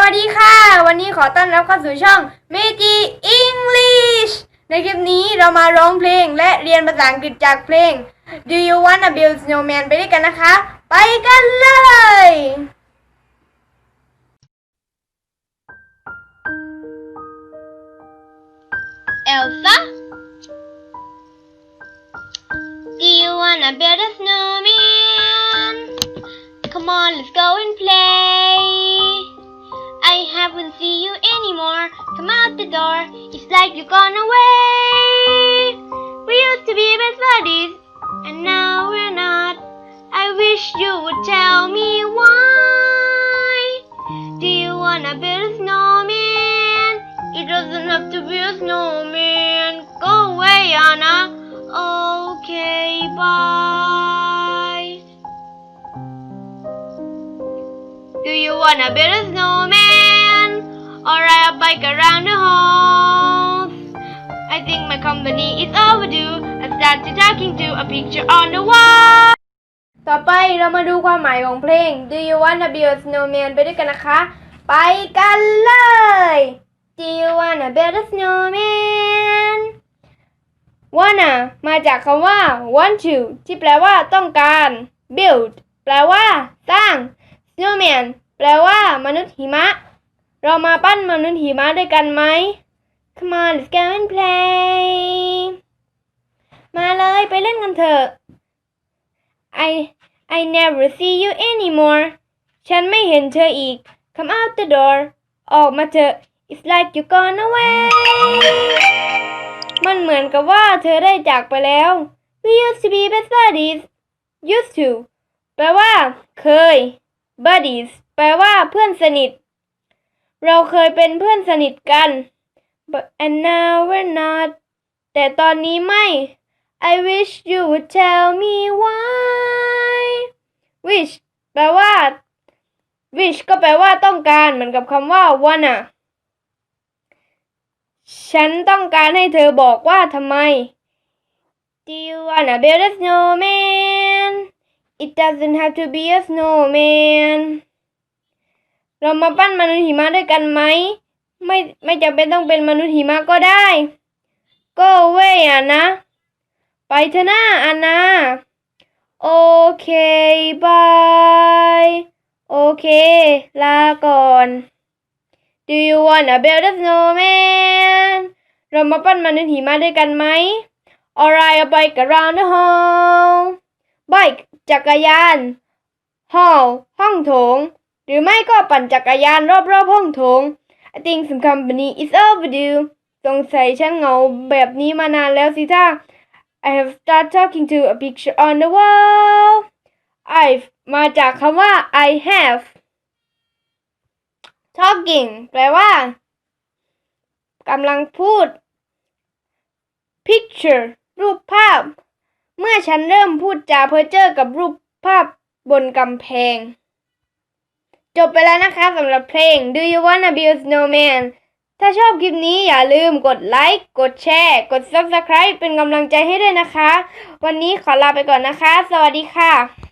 วัสดีค่ะ วันนี้ขอต้อนรับเข้าสู่ช่อง Meiji English ในคลิปนี้เรามาร้องเพลงและเรียนภาษาอังกฤษจากเพลง Do you wanna build snowman ไปด้วยกันนะคะ ไปกันเลย Elsa? Do you wanna build a Come out the door. It's like you've gone away. We used to be best buddies, and now we're not. I wish you would tell me why. Do you wanna build a snowman? It doesn't have to be a snowman. Go away, Anna. Okay, bye. Do you wanna build a snowman? Like around the house? I think my company is overdue. I started talking to a picture on the wall. ต่อไปเรามาดูความหมายของเพลง Do you wanna build snowman ไปด้วยกันนะคะ ไปกันเลย Do you wanna build a snowman wanna มาจากคำว่า want to ที่แปลว่าต้องการ build แปลว่า สร้าง snowman แปลว่ามนุษย์หิมะ เรามาปั้นมนุษย์หิมะด้วยกันไหม Come on let's go and play มาเลยไปเล่นกันเถอะ I I never see you anymore ฉันไม่เห็นเธออีก Come out the door ออกมาเถอะ It's like you gone away มันเหมือนกับว่าเธอได้จากไปแล้ว We used to be best buddies used to แปลว่า เคย buddies แปลว่าเพื่อนสนิท เราเคยเป็นเพื่อนสนิทกัน but and now we're not แต่ตอนนี้ไม่ I wish you would tell me why wish แปลว่า wish ก็แปลว่าต้องการเหมือนกับคำว่า wanna ฉันต้องการให้เธอบอกว่าทำไม Do you wanna build a snowman It doesn't have to be a snowman เรามาปั้นมนุษย์หิมะด้วยกันไหม ไม่ไม่จำเป็นต้องเป็นมนุษย์หิมะก็ได้ Go away อะนะ ไปเถอะนะอันนาโอเคบายโอเค ลาก่อน Do you wanna build a snowman เรามาปั้นมนุษย์หิมะด้วยกันไหม Or ride a bike around the hall bike จักรยาน hall ห้องโถง หรือไม่ก็ปั่นจักรยานรอบๆห้องโถง I think some company is overdue สงสัยฉันเหงาแบบนี้มานานแล้วสิท่า I have started talking to a picture on the wall. I've มาจากคำว่า I have. Talking แปลว่ากำลังพูด Picture รูปภาพ เมื่อฉันเริ่มพูดจาเพ้อเจ้อกับรูปภาพบนกำแพง จบไปแล้วนะคะสำหรับเพลง Do you wanna be a snowman ถ้าชอบคลิปนี้อย่าลืมกดไลค์ กดแชร์ กด Subscribe เป็นกำลังใจให้ด้วยนะคะ วันนี้ขอลาไปก่อนนะคะ สวัสดีค่ะ